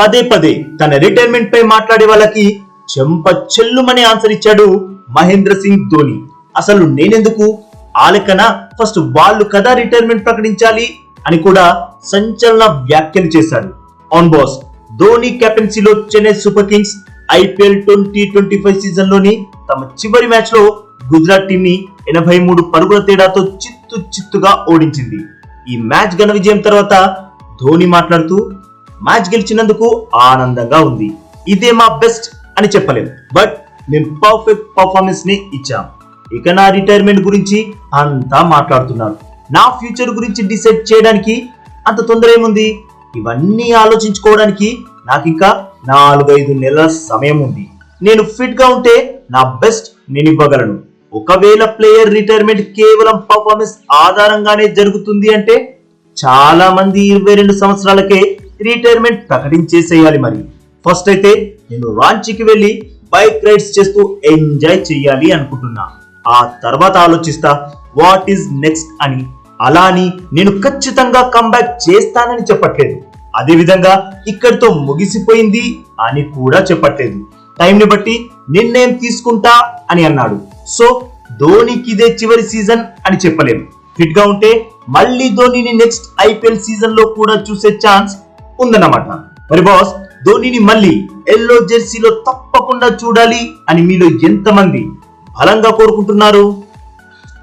పదే పదే తన రిటైర్మెంట్ పై మాట్లాడే వాళ్ళకి చెంప చెల్లుమని ఆన్సర్ ఇచ్చాడు మహేంద్ర సింగ్ ధోని. అసలు నేనెందుకు? ఆలకన ఫస్ట్ వాళ్ళు కదా రిటైర్మెంట్ ప్రకటించాలి అని కూడా సంచలన వ్యాఖ్యలు చేశారు ఆన్ boss Dhoni కెప్టెన్సీలో Chennai super kings IPL twenty twenty five సీజన్లోని తమ చివరి మ్యాచ్లో గుజరాత్ టీమ్ని ఎనభై మూడు పరుగుల తేడాతో చిత్తు చిత్తుగా ఓడించింది. ఈ మ్యాచ్ ఘన విజయం తర్వాత ధోని మాట్లాడుతూ మ్యాచ్ గెలిచినందుకు ఆనందంగా ఉంది. ఇదే మా బెస్ట్ అని చెప్పలేం. బట్ మేము పర్ఫెక్ట్ పర్ఫార్మెన్స్ని ఇచ్చాం. ఇక నా రిటైర్మెంట్ గురించి అంతా మాట్లాడుతున్నారు నా ఫ్యూచర్ గురించి డిసైడ్ చేయడానికి అంత తొందర ఏముంది? ఇవన్నీ ఆలోచించుకోవడానికి నాకు ఇంకా నాలుగైదు నెలల సమయం ఉంది. నేను ఫిట్గా ఉంటే నా బెస్ట్ నేను ఇవ్వగలను. ఒకవేళ ప్లేయర్ రిటైర్మెంట్ కేవలం పర్ఫార్మెన్స్ ఆధారంగానే జరుగుతుంది అంటే చాలా మంది ఇరవై రెండు సంవత్సరాలకే రిటైర్మెంట్ ప్రకటించేసేయాలి మరి. ఫస్ట్ అయితే నేను రాంచీకి వెళ్ళి బైక్ రైడ్స్ చేస్తూ ఎంజాయ్ చెయ్యాలి అనుకుంటున్నా. ఆ తర్వాత ఆలోచిస్తా వాట్ ఈస్ నెక్స్ట్ అని. అలా అని నేను ఖచ్చితంగా కంబ్యాక్ చేస్తానని చెప్పట్లేదు. అదేవిధంగా ఇక్కడితో ముగిసిపోయింది అని కూడా చెప్పట్లేదు. టైంని బట్టి నిర్ణయం తీసుకుంటా అని అన్నాడు. సో ధోనికి ఇదే చివరి సీజన్ అని చెప్పలేము ఫిట్గా ఉంటే మళ్ళీ ధోనిని నెక్స్ట్ ఐపీఎల్ సీజన్లో కూడా చూసే ఛాన్స్ ఉందన్నమాట. మరి బాస్ ధోనిని మళ్ళీ ఎల్లో జెర్సీలో తప్పకుండా చూడాలి అని మీలో ఎంతమంది బలంగా కోరుకుంటున్నారు?